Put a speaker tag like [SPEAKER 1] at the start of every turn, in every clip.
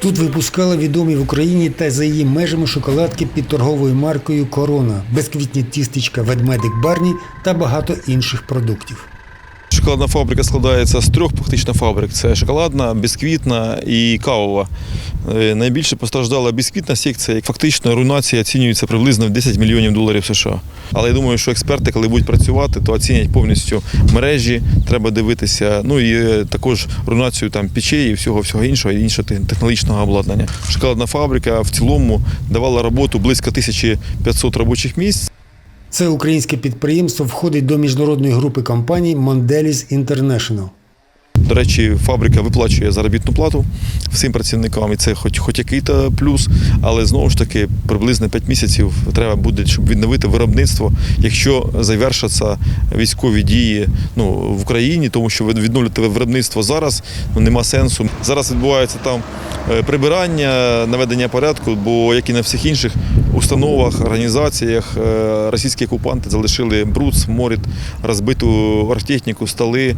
[SPEAKER 1] Тут випускали відомі в Україні та за її межами шоколадки під торговою маркою Корона, безквітні тістечка, ведмедик Барні та багато інших продуктів.
[SPEAKER 2] Шоколадна фабрика складається з трьох фактично фабрик: це шоколадна, бісквітна і кавова. Е, Найбільше постраждала бісквітна секція. Фактично руйнація оцінюється приблизно в 10 мільйонів доларів США. Але я думаю, що експерти, коли будуть працювати, то оцінять повністю мережі, треба дивитися. Ну і е, також руйнацію там печей і всього всього іншого, і іншого те- технологічного обладнання. Шоколадна фабрика в цілому давала роботу близько 1500 робочих місць.
[SPEAKER 1] Це українське підприємство входить до міжнародної групи компаній Mondelis International.
[SPEAKER 2] До речі, фабрика виплачує заробітну плату всім працівникам, і це хоч, хоч який-то плюс, але знову ж таки приблизно 5 місяців треба буде, щоб відновити виробництво, якщо завершаться військові дії ну, в Україні, тому що відновлювати виробництво зараз ну, нема сенсу. Зараз відбувається там е, прибирання, наведення порядку, бо як і на всіх інших установах, організаціях, е, російські окупанти залишили бруд, сморід, розбиту оргтехніку, столи.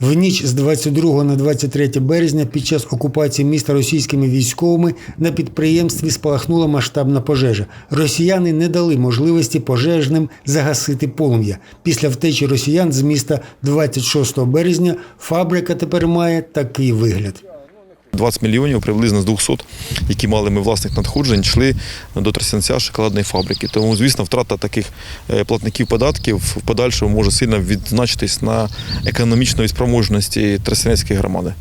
[SPEAKER 1] В ніч з 22 на 23 березня під час окупації міста російськими військовими на підприємстві спалахнула масштабна пожежа. Росіяни не дали можливості пожежним загасити полум'я. Після втечі росіян з міста 26 березня фабрика тепер має такий вигляд.
[SPEAKER 2] 20 мільйонів приблизно з 200, які мали ми власних надходжень, йшли до Тростянця шоколадної фабрики. Тому, звісно, втрата таких е, платників податків в подальшому може сильно відзначитись на економічної спроможності Тростянецької громади.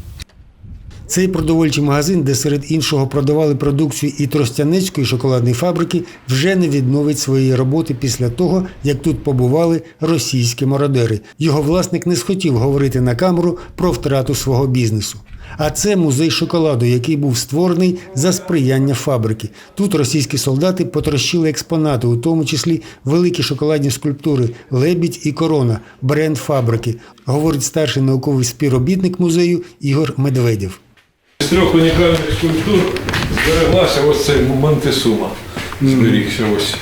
[SPEAKER 1] Цей продовольчий магазин, де серед іншого продавали продукцію і Тростянецької шоколадної фабрики, вже не відновить своєї роботи після того, як тут побували російські мародери. Його власник не схотів говорити на камеру про втрату свого бізнесу. А це музей шоколаду, який був створений за сприяння фабрики. Тут російські солдати потрощили експонати, у тому числі великі шоколадні скульптури Лебідь і корона, бренд фабрики, говорить старший науковий співробітник музею Ігор Медведєв.
[SPEAKER 3] З трьох унікальних скульптур збереглася ось цей Монтесума. Зберігся ось